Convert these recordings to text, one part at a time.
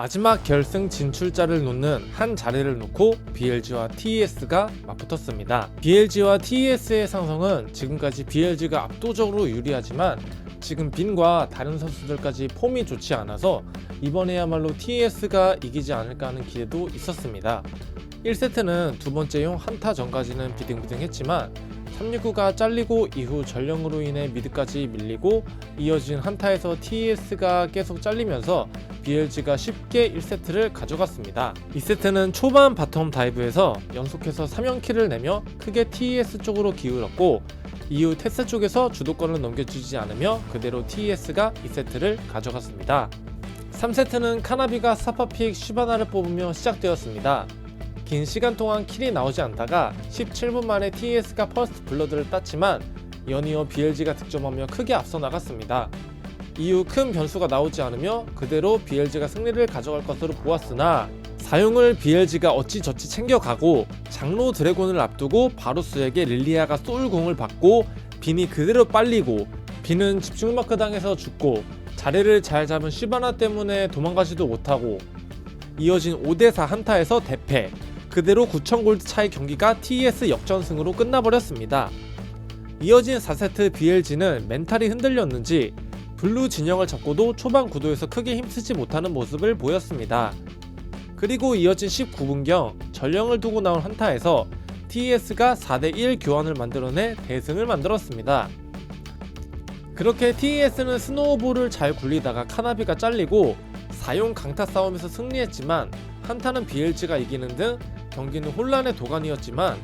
마지막 결승 진출자를 놓는 한 자리를 놓고 BLG와 TES가 맞붙었습니다. BLG와 TES의 상성은 지금까지 BLG가 압도적으로 유리하지만 지금 빈과 다른 선수들까지 폼이 좋지 않아서 이번에야말로 TES가 이기지 않을까 하는 기대도 있었습니다. 1세트는 두 번째 용 한타 전까지는 비등비등했지만 369가 잘리고 이후 전령으로 인해 미드까지 밀리고 이어진 한타에서 TES가 계속 잘리면서 BLG가 쉽게 1세트를 가져갔습니다. 2세트는 초반 바텀 다이브에서 연속해서 3연킬을 내며 크게 TES 쪽으로 기울었고 이후 테스 쪽에서 주도권을 넘겨주지 않으며 그대로 TES가 2세트를 가져갔습니다. 3세트는 카나비가 사파픽 슈바나를 뽑으며 시작되었습니다. 긴 시간 동안 킬이 나오지 않다가 17분 만에 TS가 퍼스트 블러드를 땄지만 연이어 BLG가 득점하며 크게 앞서 나갔습니다. 이후 큰 변수가 나오지 않으며 그대로 BLG가 승리를 가져갈 것으로 보았으나 사용을 BLG가 어찌저찌 챙겨가고 장로 드래곤을 앞두고 바루스에게 릴리아가 쏠공을 받고 빈이 그대로 빨리고 빈은 집중마크 당해서 죽고 자리를 잘 잡은 시바나 때문에 도망가지도 못하고 이어진 5대4 한타에서 대패 그대로 9,000 골드 차이 경기가 TES 역전승으로 끝나버렸습니다. 이어진 4세트 BLG는 멘탈이 흔들렸는지 블루 진영을 잡고도 초반 구도에서 크게 힘쓰지 못하는 모습을 보였습니다. 그리고 이어진 19분경 전령을 두고 나온 한타에서 TES가 4대1 교환을 만들어내 대승을 만들었습니다. 그렇게 TES는 스노우볼을 잘 굴리다가 카나비가 잘리고 4용 강타 싸움에서 승리했지만 한타는 BLG가 이기는 등 경기는 혼란의 도가니였지만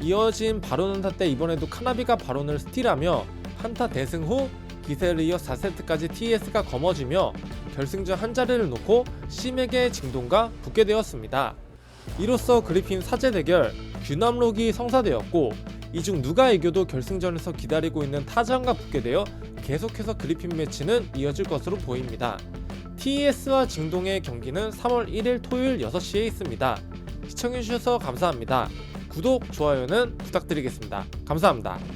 이어진 바론 한타 때 이번에도 카나비가 바론을 스틸하며 한타 대승 후 기세를 이어 4세트까지 TS가 거머쥐며 결승전 한 자리를 놓고 심에게 징동과 붙게 되었습니다. 이로써 그리핀 사제 대결 규남록이 성사되었고 이 중 누가 이겨도 결승전에서 기다리고 있는 타잔과 붙게 되어 계속해서 그리핀 매치는 이어질 것으로 보입니다. TES와 징동의 경기는 3월 1일 토요일 6시에 있습니다. 시청해주셔서 감사합니다. 구독, 좋아요는 부탁드리겠습니다. 감사합니다.